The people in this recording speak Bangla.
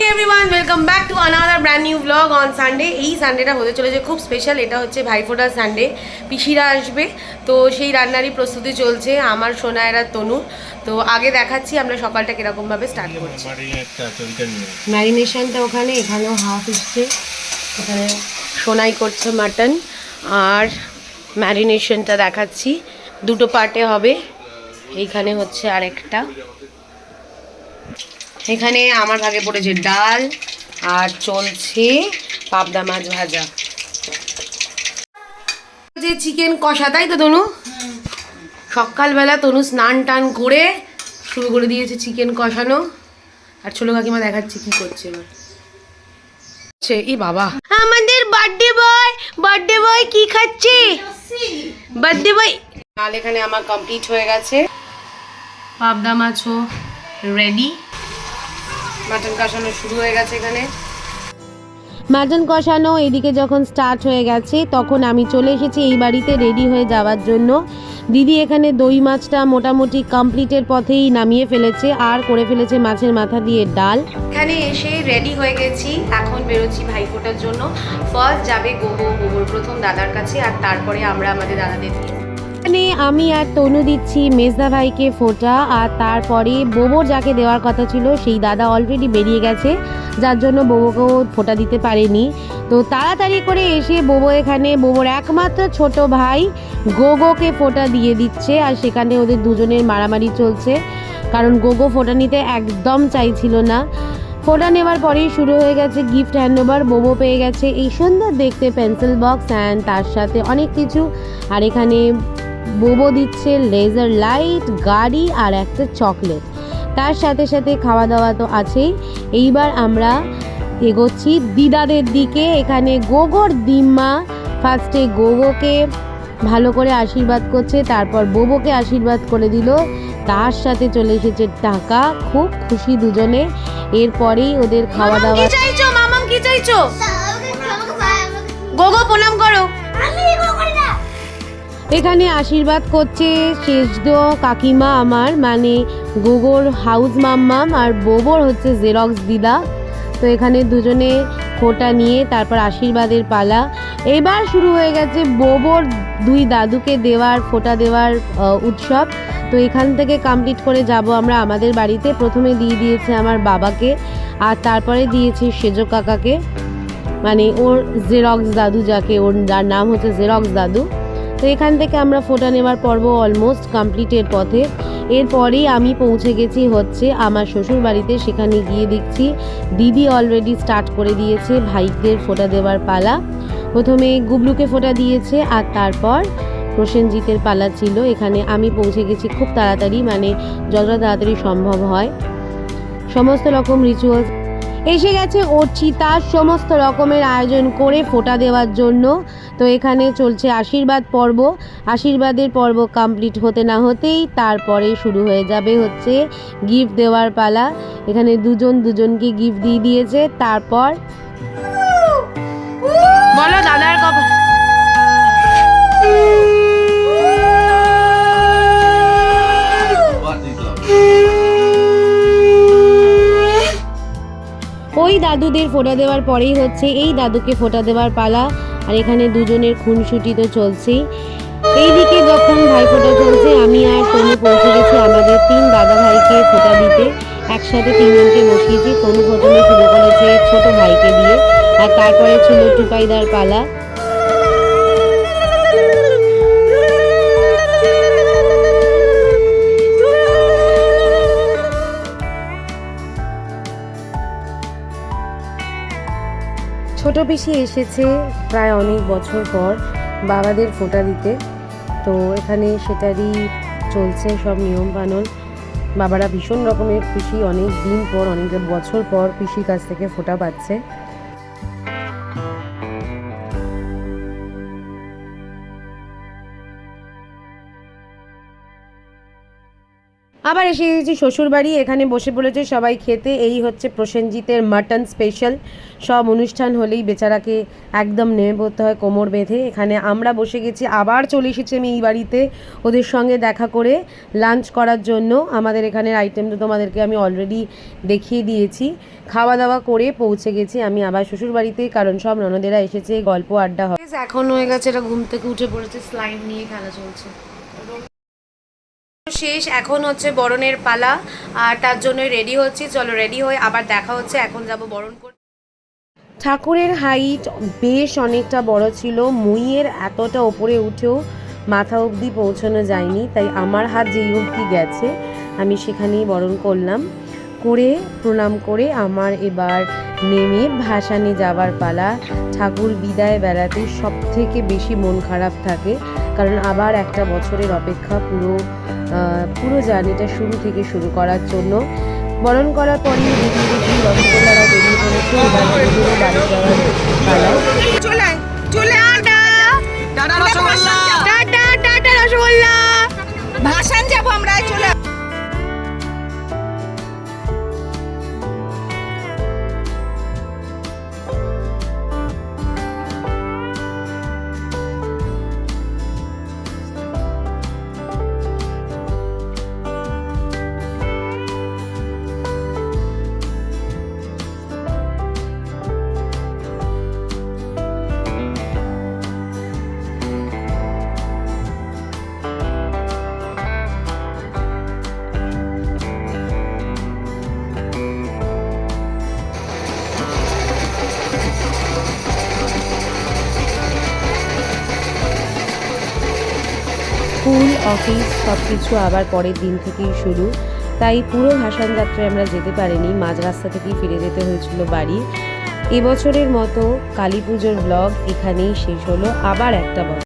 Everyone welcome back to another brand new blog on Sunday এই সানডেটা হতে চলেছে খুব স্পেশাল এটা হচ্ছে ভাইফোঁটার সানডে পিসিরা আসবে তো সেই রান্নারই প্রস্তুতি চলছে আমার সোনায়রা তনু। তো আগে দেখাচ্ছি আমরা সকালটা কিরকমভাবে স্টার্ট করছি। ম্যারিনেশনটা ওখানে এখানেও হাফ এসছে। এখানে সোনাই করছে মাটন আর ম্যারিনেশনটা দেখাচ্ছি। দুটো পার্টে হবে। এইখানে হচ্ছে আরেকটা। এখানে আমার ভাগে পড়েছে ডাল আর চলছে পাবদা মাছ ভাজা। যে চিকেন কষা তাই তো তনু? সকালবেলা তনু স্নান টান করে শুরু করে দিয়েছে চিকেন কষানো। আর ছোলো কাকিমা দেখাচ্ছে কি করছে এবার। ই বাবা। আমাদের বার্থডে বয় বার্থডে বয় কি খাচ্ছে? বার্থডে বয় ডাল এখানে আমার কমপ্লিট হয়ে গেছে। পাবদা মাছও রেডি মাটন কষানো শুরু হয়ে গেছে এখানে। মাটন কষানো এদিকে যখন স্টার্ট হয়ে গেছে তখন আমি চলে এসেছি এই বাড়িতে রেডি হয়ে যাওয়ার জন্য। দিদি এখানে দই মাছটা মোটামুটি কমপ্লিটের পথেই নামিয়ে ফেলেছে আর করে ফেলেছে মাছের মাথা দিয়ে ডাল। এখানে এসে রেডি হয়ে গেছি এখন বেরোচ্ছি ভাইফোঁটার জন্য। ফার্স্ট যাবে গোবো গোবর প্রথম দাদার কাছে আর তারপরে আমরা আমাদের দাদাদের এখানে আমি আর তনু দিচ্ছি মেজদা ভাইকে ফোটা, আর তারপরে বোবোর যাকে দেওয়ার কথা ছিল, সেই দাদা অলরেডি বেরিয়ে গেছে। যার জন্য বোবোকেও ফোটা দিতে পারেনি। তো তাড়াতাড়ি করে এসে বোবো এখানে বোবোর একমাত্র ছোট ভাই গোগোকে ফোটা দিয়ে দিচ্ছে, আর সেখানে ওদের দুজনের মারামারি চলছে। কারণ গোগো ফোটা নিতে একদম চাইছিল না। ফোটা নেওয়ার পরেই শুরু হয়ে গেছে গিফট হ্যান্ডওভার বোবো পেয়ে গেছে এই সুন্দর দেখতে পেন্সিল বক্স অ্যান্ড তার সাথে অনেক কিছু। আর এখানে বোবো দিচ্ছে লেজার লাইট গাড়ি আর একটা চকলেট। তার সাথে সাথে খাওয়া দাওয়া তো আছেই। এইবার আমরা এগোচ্ছি দিদাদের দিকে। এখানে গোগোর দিম্মা ফার্স্টে গোগোকে ভালো করে আশীর্বাদ করছে তারপর বোবোকে আশীর্বাদ করে দিল। তার সাথে চলে এসেছে টাকা। খুব খুশি দুজনে। এরপরেই ওদের খাওয়া দাওয়া চাইছো? মামাম কি চাইছো? গোগো প্রণাম করো। এখানে আশীর্বাদ করছে শেষদ কাকিমা আমার মানে গোবর হাউস মাম্মাম আর বোবর হচ্ছে জেরক্স দিদা। তো এখানে দুজনে ফোঁটা নিয়ে তারপর আশীর্বাদের পালা। এবার শুরু হয়ে গেছে বোবর দুই দাদুকে দেওয়ার, ফোঁটা দেওয়ার উৎসব। তো এখান থেকে কমপ্লিট করে যাব আমরা আমাদের বাড়িতে। প্রথমে দিয়ে দিয়েছে আমার বাবাকে আর তারপরে দিয়েছে সেজো কাকাকে। মানে ওর জেরক্স দাদু যাকে, ওর যার নাম হচ্ছে জেরক্স দাদু। তো এখান থেকে আমরা ফোটা নেওয়ার পর্ব অলমোস্ট কমপ্লিটের পথে। এরপরেই আমি পৌঁছে গেছি হচ্ছে আমার শ্বশুর বাড়িতে সেখানে গিয়ে দেখছি দিদি অলরেডি স্টার্ট করে দিয়েছে ভাইদের ফোটা দেওয়ার পালা। প্রথমে গুবলুকে ফোটা দিয়েছে আর তারপর প্রসেনজিতের পালা ছিল। এখানে আমি পৌঁছে গেছি খুব তাড়াতাড়ি মানে যতটা তাড়াতাড়ি সম্ভব হয়। সমস্ত রকম রিচুয়ালস এসে গেছে অর্চিতা সমস্ত রকমের আয়োজন করে ফোটা দেওয়ার জন্য। তো এখানে চলছে আশীর্বাদ পর্ব। আশীর্বাদের পর্ব কমপ্লিট হতে না হতেই তারপরে শুরু হয়ে যাবে হচ্ছে গিফট দেওয়ার পালা। এখানে দুজন দুজনকে গিফট দিয়ে দিয়েছে। তারপর বলো দাদার কপাল দাদুদের ফোটা দেওয়ার পরেই হচ্ছে এই দাদুকে ফোটা দেওয়ার পালা, আর এখানে দুজনের খুনসুটি তো চলছেই। এইদিকে যখন ভাই ফোটা চলছে, আমি আর তনু পৌঁছে গেছি আমাদের তিন দাদা ভাইকে ফোটা দিতে। একসাথে তিনজনকে বসিয়েছি, তনু প্রথমে শুরু করেছে ছোট ভাইকে দিয়ে, আর তারপরে ছিল টুকাইদার পালা। ছোট পিসি এসেছে প্রায় অনেক বছর পর বাবাদের ফোঁটা দিতে। তো এখানে সেটারই চলছে সব নিয়ম পালন বাবারা ভীষণ রকমের খুশি অনেক দিন পর, অনেক বছর পর পিসির কাছ থেকে ফোঁটা পাচ্ছে। আবার এসে গেছি শ্বশুরবাড়ি, এখানে বসে পড়েছে সবাই খেতে। এই হচ্ছে প্রসেনজিতের মাটন স্পেশাল সব অনুষ্ঠান হলেই বেচারাকে একদম নেমে পড়তে হয় কোমর বেঁধে। এখানে আমরা বসে গেছি, আবার চলে এসেছি আমি এই বাড়িতে ওদের সঙ্গে দেখা করে লাঞ্চ করার জন্য। আমাদের এখানের আইটেম তো তোমাদেরকে আমি অলরেডি দেখিয়ে দিয়েছি। খাওয়া দাওয়া করে পৌঁছে গেছি আমি আবার শ্বশুরবাড়িতে, কারণ সব ননদেরা এসেছে গল্প আড্ডা হবে এখন হয়ে গেছে এটা ঘুম থেকে উঠে পড়েছে স্লাইড নিয়ে খেলা চলছে। শেষ, এখন হচ্ছে বরণের পালা, আর তার জন্য রেডি হচ্ছি। চলো রেডি হয়ে আবার দেখা হচ্ছে, এখন যাব বরণ করতে ঠাকুরের হাইট বেশ অনেকটা বড় ছিল, মুইয়ের এতটা ওপরে উঠেও মাথা অবধি পৌঁছানো যায়নি, তাই আমার হাত যেই অবধি গেছে, আমি সেখানেই বরণ করলাম। করে, প্রণাম করে আমার এবার নেমে ভাসানে যাওয়ার পালা। ঠাকুর বিদায় বেড়াতে সব থেকে বেশি মন খারাপ থাকে, কারণ আবার একটা বছরের অপেক্ষা পুরো পুরো জার্নিটা শুরু থেকে শুরু করার জন্য। বরণ করার পরে দেখি রসগোল্লারা বেরিয়ে পড়েছে। বাড়ি যাওয়ার অফিস সব কিছু আবার পরের দিন থেকেই শুরু। তাই পুরো ভাসান যাত্রায় আমরা যেতে পারিনি। মাঝ রাস্তা থেকেই ফিরে যেতে হয়েছিল বাড়ি। এবছরের মতো কালী পুজোর ব্লগ এখানেই শেষ হলো। আবার একটা